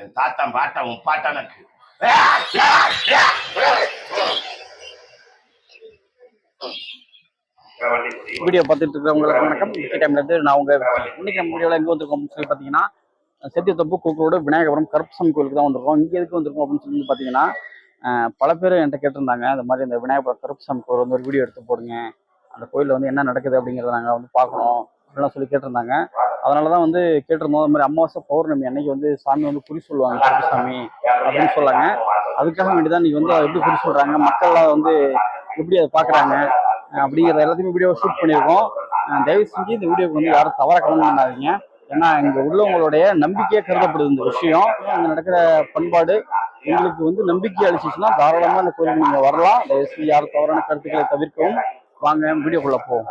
என் தாத்தா பாட்டா உன் பாட்டனுக்கு வீடியோ பார்த்துட்டு இருக்கிறவங்களுக்கு வணக்கம். இன்னைக்கு டைம்ல இருந்து நான் உங்க இன்னைக்கு நம்ம வீடியோல எங்க வந்திருக்கோம் சொல்லி பாத்தீங்கன்னா செத்தியத்தொப்பு கூக்கரோடு விநாயகபுரம் கருப்பசாமி கோயிலுக்கு தான் வந்திருக்கோம். இங்க எதுக்கு வந்திருக்கோம் அப்படின்னு சொல்லி பாத்தீங்கன்னா பல பேர் என்கிட்ட கேட்டிருந்தாங்க இந்த மாதிரி இந்த விநாயகபுரம் கருப்பசாமி கோயில் வந்து ஒரு வீடியோ எடுத்து போடுங்க. அந்த கோயில்ல வந்து என்ன நடக்குது அப்படிங்கிறத நாங்க வந்து பார்க்கணும். அப்படிலாம் சொல்லி கேட்டிருந்தாங்க. அதனால தான் வந்து கேட்டிருந்தோம். அது மாதிரி அமாவாசை பௌர்ணமி அன்னைக்கு வந்து சாமி வந்து குறி சொல்லுவாங்க. கருப்பசாமி அப்படின்னு சொல்லாங்க. அதுக்காக வேண்டி தான் நீங்க வந்து அதை எப்படி குறி சொல்றாங்க? மக்கள்லாம் வந்து எப்படி அதை பார்க்குறாங்க அப்படிங்கிற எல்லாத்தையுமே வீடியோ ஷூட் பண்ணியிருக்கோம். தயவு செஞ்சு இந்த வீடியோக்கு வந்து யாரும் தவற கலந்து பண்ணாதீங்க. ஏன்னா இங்கே உள்ளவங்களுடைய நம்பிக்கையே கருதப்படுது இந்த விஷயம். அங்கே நடக்கிற பண்பாடு உங்களுக்கு வந்து நம்பிக்கை அளிச்சிச்சுன்னா தாராளமாக இந்த கோயிலுக்கு நீங்கள் வரலாம். தயவு செஞ்சு யாரும் தவறான கருத்துக்களை தவிர்க்கவும். வாங்க வீடியோக்குள்ள போவோம்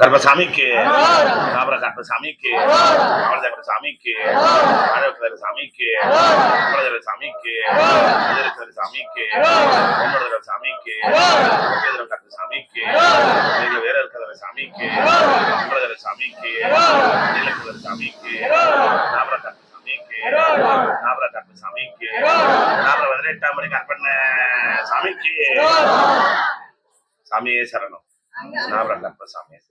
கர்ப்பசாமிக்கு காபர கர்ப்பசாமிக்கு கமலதேவர சாமிக்கு ஆழவக்கதர சாமிக்கு கமலதேவர சாமிக்கு மதுரக்கதர சாமிக்கு பொன்னடதர சாமிக்கு முக்கியதர கர்ப்பசாமிக்கு நீல வேற இருக்கிற சாமிக்கு கமலதேவர சாமிக்கு நீலக்கதர சாமிக்கு காபர கர்ப்பசாமிக்கு காபர கர்ப்பசாமிக்கு காபர பதினெட்டாம் மணி கற்பண்ண சாமிக்கு சாமியே சரணம் நாபர கர்ப்பசாமியே சரணம்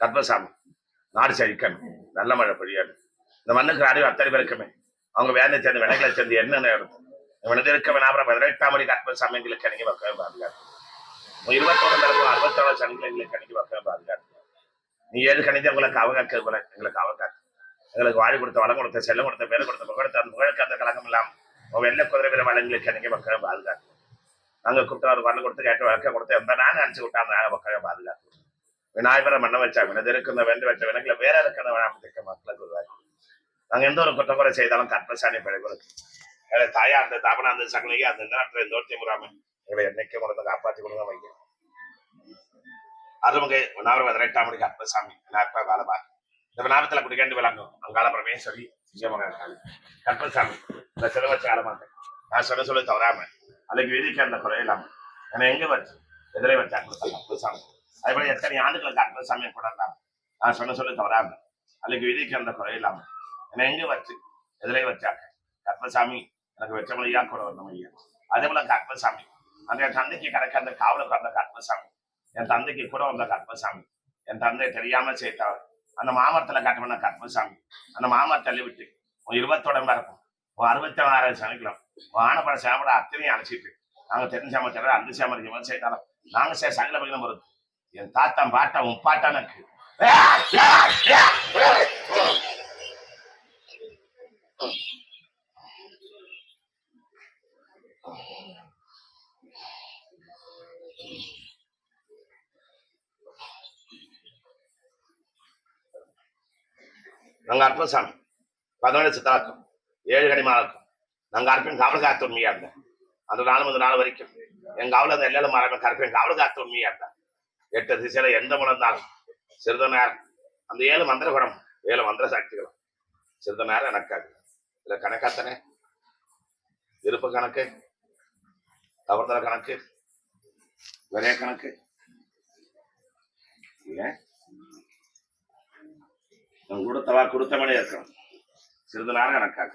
கர்ப்பசாமி. நாடு செழிக்கணும். நல்ல மழை பொழியணும் இந்த மண்ணுக்கு அறிவு அத்தனை பேருக்குமே. அவங்க வேலை சேர்ந்து வினைகளை சேர்ந்து என்னென்ன எடுத்து இவனுக்கு இருக்க வினாபுரம் பதினெட்டாம் மணி கர்ப்பசாமி எங்களுக்கு கணிக்க வைக்கவே பாதுகாத்து இருபத்தோடு பிறகு அறுபத்தோடு சனிகளை எங்களுக்கு கணிக்க வைக்கவே பாதுகாத்து நீ ஏழு கணித உங்களுக்கு அவகாக்க எங்களுக்கு அவகாக்கு எங்களுக்கு வாழி கொடுத்த வளம் கொடுத்த செல்லம் கொடுத்த பேர் கொடுத்த புகழ்த்த அந்த புகழுக்கு அந்த கலகம் இல்லாம உன் வெள்ளை குதிரை வீர வளங்களுக்கு கணிக்க வைக்கவே பாதுகாத்து நாங்க கூப்பிட்டு அவர் வரல கொடுத்து கேட்டு வழக்க கொடுத்து எந்த நான் நினைச்சு விட்டாங்க மக்களே பாதுகாத்து விநாயகரை மண்ண வச்சா வினது இருக்கிற வேண்டு வச்ச வினக்குல வேற இருக்கிற வேணாம் மக்களுக்கு உருவாக்கி நாங்க எந்த ஒரு குற்றக்குறை செய்தாலும் கற்பசாணி பிழைக்கிறது தாயா அந்த தாபனா அந்த சகலையே அந்த நாட்டில் இந்த ஒருத்தி முறாம எங்களை என்னைக்கு முறை காப்பாற்றி கொடுங்க வைக்க அருமுகை விநாயகர் பதினெட்டாம் மணிக்கு கற்பசாமி விநாயகப்பா வேலை இந்த விநாயகத்துல குடிக்கண்டு விளங்கும். அங்காள பிரமேஸ்வரி சிங்கமகன் கற்பசாமி இந்த சிலை வச்சு ஆடமாட்டேன் நான் சொல்ல சொல்ல தவறாம அன்னைக்கு வீதிக்கு அந்த குறை என்னை எங்க வச்சு? எதிரே வச்சாங்க கற்பசாமி. அதே போல எத்தனை ஆண்டுகளுக்கு சமயம் கொண்டாடலாம்? நான் சொன்ன சொல்ல தவறாம. அன்னைக்கு வீதிக்கு அந்த குறை இல்லாமல் என்னை எங்க வச்சு? எதிரே வச்சாங்க. கற்பசாமி எனக்கு வச்ச மொழியா கூட வரணும் ஐயா அதே போல கற்பசாமி அந்த என் தந்தைக்கு கிடைக்க அந்த காவலுக்கு வந்த கற்பசாமி என் தந்தைக்கு கூட வந்த கற்பசாமி என் தந்தை தெரியாம சேர்த்தவர். அந்த மாமரத்துல கட்டவன கற்பசாமி அந்த மாமரம் தள்ளி விட்டு உன் இருபத்தோட இருக்கும். உன் அறுபத்தி ஆறாயிரம் சமைக்கலாம் உன் ஆனப்பட சேமட அத்தனையும் அழைச்சிட்டு நாங்க தெரிஞ்ச அமைச்சர் அந்த சேமரிக்கு சேர்த்தாலும் நாங்க சே சகல பகிரம் வருது. என் தாத்தா பாட்டன் உன் எனக்கு. நாங்க அற்பசாமி பதினேழு சித்தராக்கம் ஏழு கனிமாக்கும் நாங்க அற்பன் காவல் காத்து உண்மையா இருந்தேன் அந்த நாலு முதல் நாள் வரைக்கும். எங்க காவல அந்த எல்லாம் மரமே கருப்பேன் காவல் காத்து உண்மையா இருந்தேன் எட்டு திசையில எந்த முழந்தாலும். சிறிது நேரம். அந்த ஏழு மந்திர குணம் ஏழு மந்திர சாட்சிகளும் சிறிது நேரம் எனக்காது இதுல கணக்காத்தனே விருப்ப கணக்கு தவறுதல கணக்கு விரைய கணக்கு. ஏன் நான் கொடுத்தவா கொடுத்தவனே இருக்கணும். சிறிது நேரம் கணக்காக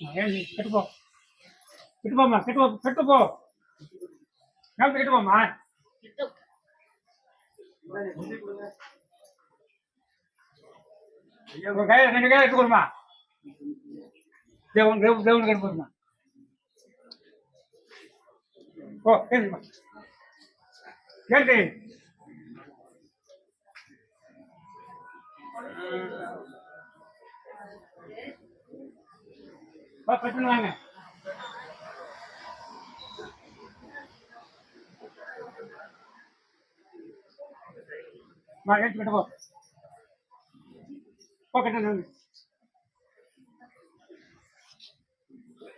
ஏய், கெட்டு போ. கெட்டு போம்மா கெட்டு போ கெட்டு போ. காலத்து கெட்டு போம்மா. உங்க கையில ரெண்டு கையில எடுத்து தேவன் தேவன் ஓ கேளுமா கேட்டு வாங்க. வா எடுத்து போ. போ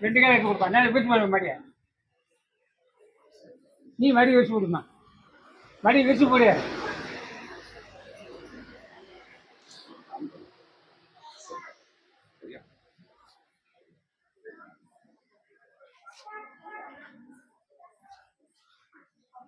ரெண்டு காலம் எடுத்து கொடுப்பா. நான் வீட்டு மடியா. நீ மடி வச்சு விடுமா மடி வச்சு போடுறேன் ஆ மடி வச்சு ஏன்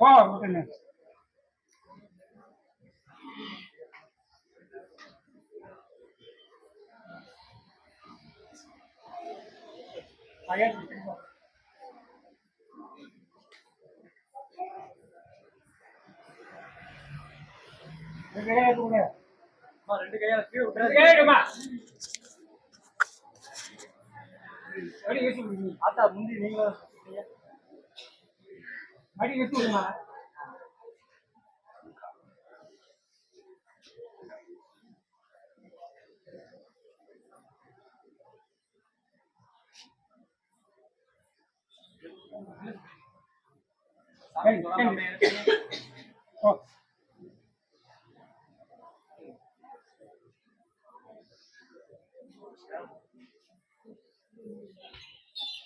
போ விட்டுன்னு. ரெண்டு கையை எடுத்து கொடு. ரெண்டு கையை எடுமா. மடி வச்சு விடு. ஆத்தா முந்தி நீங்களும் மடி வச்சு விடுமா? சரி, சரி. போ.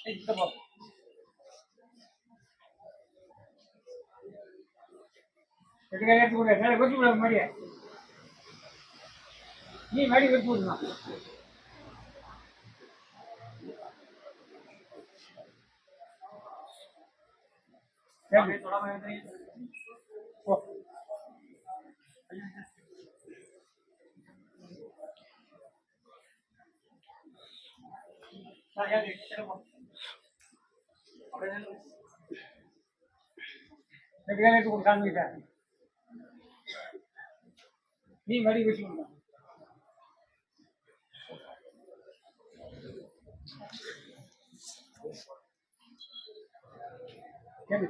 ஏய், இங்க போ. ரெண்டு எடுத்து கொடு. மேல வச்சு விடு மடியை. நீ மடி வச்சு விடுமா எடுத்து நீ மடி வச்சு விடுமா சரி